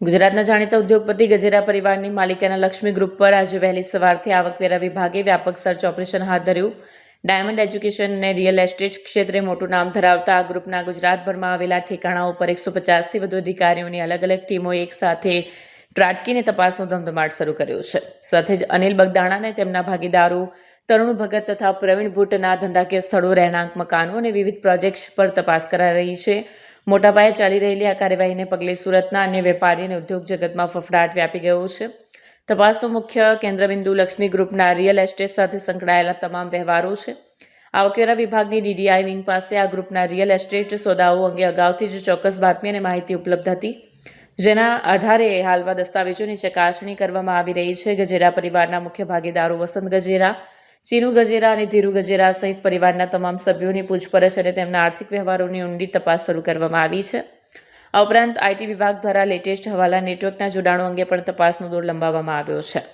ગુજરાતના જાણીતા ઉદ્યોગપતિ ગજેરા પરિવારની માલિકાના લક્ષ્મી ગ્રુપ પર આજે વહેલી સવારથી આવકવેરા વિભાગે વ્યાપક સર્ચ ઓપરેશન હાથ ધર્યું. ડાયમંડ એજ્યુકેશન અને રિયલ એસ્ટેટ ક્ષેત્રે મોટું નામ ધરાવતા આ ગ્રુપના ગુજરાતભરમાં આવેલા ઠેકાણાઓ પર એકસો પચાસથી વધુ અધિકારીઓની અલગ અલગ ટીમો એક સાથે ત્રાટકીને તપાસનો ધમધમાટ શરૂ કર્યો છે. સાથે જ અનિલ બગદાણાને તેમના ભાગીદારો તરુણ ભગત તથા પ્રવીણ ભુટ્ટના ધંધાકીય સ્થળો, રહેણાંક, મકાનો અને વિવિધ પ્રોજેક્ટ્સ પર તપાસ કરાઈ રહી છે. મોટા પાયે ચાલી રહેલી આ કાર્યવાહીને પગલે સુરતના અન્ય વેપારી અને ઉદ્યોગ જગતમાં ફફડાટ વ્યાપી ગયો છે. તપાસનું મુખ્ય કેન્દ્રબિંદુ લક્ષ્મી ગ્રુપના રિયલ એસ્ટેટ સાથે સંકળાયેલા તમામ વ્યવહારો છે. આવકવેરા વિભાગની ડીડીઆઈ વિંગ પાસે આ ગ્રુપના રિયલ એસ્ટેટ સોદાઓ અંગે અગાઉથી જ ચોક્કસ બાતમી અને માહિતી ઉપલબ્ધ હતી. જેના આધારે હાલમાં દસ્તાવેજોની ચકાસણી કરવામાં આવી રહી છે ગજેરા પરિવારના મુખ્ય ભાગીદારો વસંત ગજેરા ચીનુ ગજેરા અને ધીરુ ગજેરા સહિત પરિવારના તમામ સભ્યોની પૂછપરછ અને તેમના આર્થિક વ્યવહારોની ઊંડી તપાસ શરૂ કરવામાં આવી છે. આ ઉપરાંત આઈટી વિભાગ દ્વારા લેટેસ્ટ હવાલા નેટવર્કના જોડાણો અંગે પણ તપાસનો દોર લંબાવવામાં આવ્યો છે.